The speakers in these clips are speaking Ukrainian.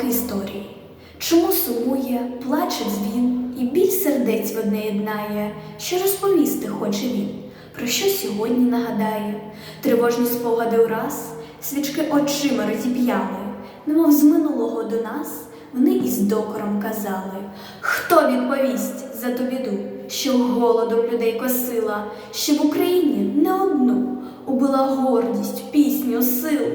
історії. Чому сумує, плаче дзвін, і біль сердець в одне єднає, що розповісти хоче він, про що сьогодні нагадає, тривожні спогади ураз, свічки очима розіп'яли, немов з минулого до нас вони із докором казали. Хто відповість за ту біду, що голодом людей косила, що в Україні не одну убила гордість, пісню, силу,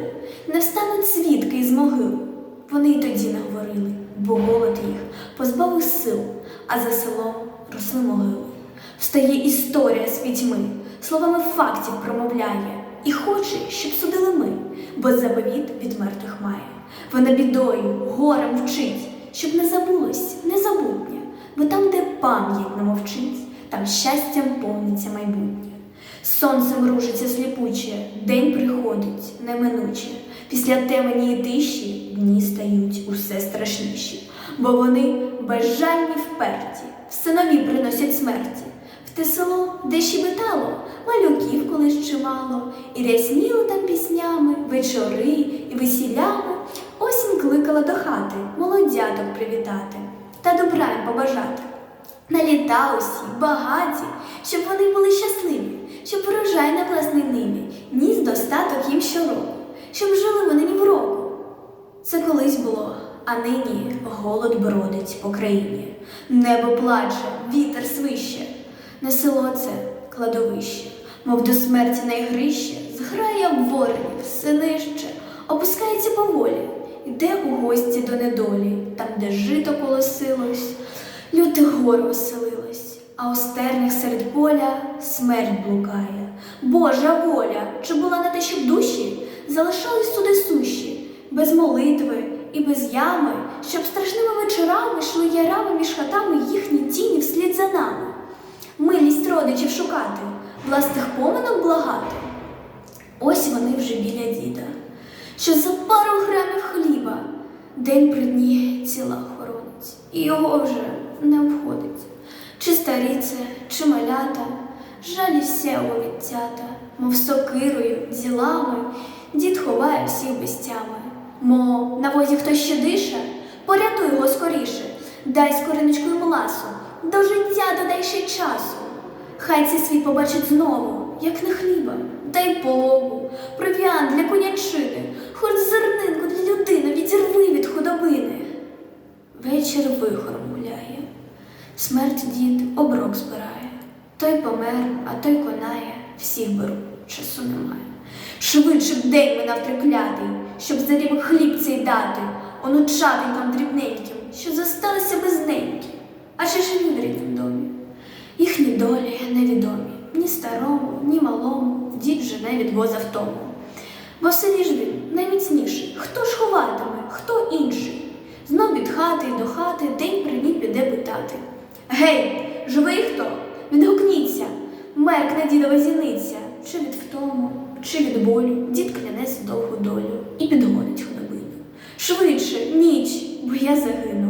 не встануть свідки із могил. Вони й тоді не говорили, бо голод їх позбавив сил, а за селом росли могили. Встає історія з пітьми, словами фактів промовляє, і хоче, щоб судили ми, бо заповіт від мертвих має. Вона бідою, горем вчить, щоб не забулось незабутнє, бо там, де пам'ять не мовчить, там щастям повниться майбутнє. Сонцем ружиться сліпуче, день приходить неминуче. Після темені і тиші дні стають усе страшніші, бо вони безжальні вперті, все нові приносять смерті. В те село, де щебетало, малюків колись чимало, і рясніли там піснями, вечори і весілями. Осінь кликала до хати, молодяток привітати та добра їм побажати. На літа усі, багаті, щоб вони були щасливі, щоб врожай на власній ниві, ніс достаток їм щороку, щоб жили вони ні в року. Це колись було, а нині голод бродить по країні. Небо плаче, вітер свище, не село це кладовище, мов до смерті найгрище, зграє ворогів, все нижче, опускається поволі, йде у гості до недолі, там, де жито колосилось. Люте горе оселилось, а у стернях серед поля смерть блукає. Божа воля, чи була на те, щоб душі залишались туди суші, без молитви і без ями, щоб страшними вечорами йшли ярами між хатами їхні тіні вслід за нами. Милість родичів шукати, власних поминок благати. Ось вони вже біля діда, що за пару грамів хліба день при дні ціла хоронить, і його вже не обходить. Чи старі це, чи малята, жалі все овідтята, мов сокирою, ділами, дід ховає всіх безтями. Мо на возі хтось ще дише, порятуй його скоріше, дай скориночкою мласу, до життя додай ще часу. Хай цей світ побачить знову, як не хліба, дай полову, провіант для конячини, хоч зернинку для людини відірви від худобини. Вечір вихором гуляє, смерть дід оброк збирає. Той помер, а той всіх беруть, часу немає. Швидше б день минав триклятий, щоб заріб хліб цей дати, онучатенькам дрібненьким, що зосталися без неньки, а чи живі в ріднім домі. Їхні долі невідомі, ні старому, ні малому дід жене від воза втому. Бо в селі ж він найміцніший, хто ж ховатиме, хто інший. Знов від хати й до хати день при дні піде питати. Гей, живий хто? Меркне дідова зіниця, чи від втому, чи від болю, дід клянеться довгу долю і підгонить худобину. Швидше, ніч, бо я загину.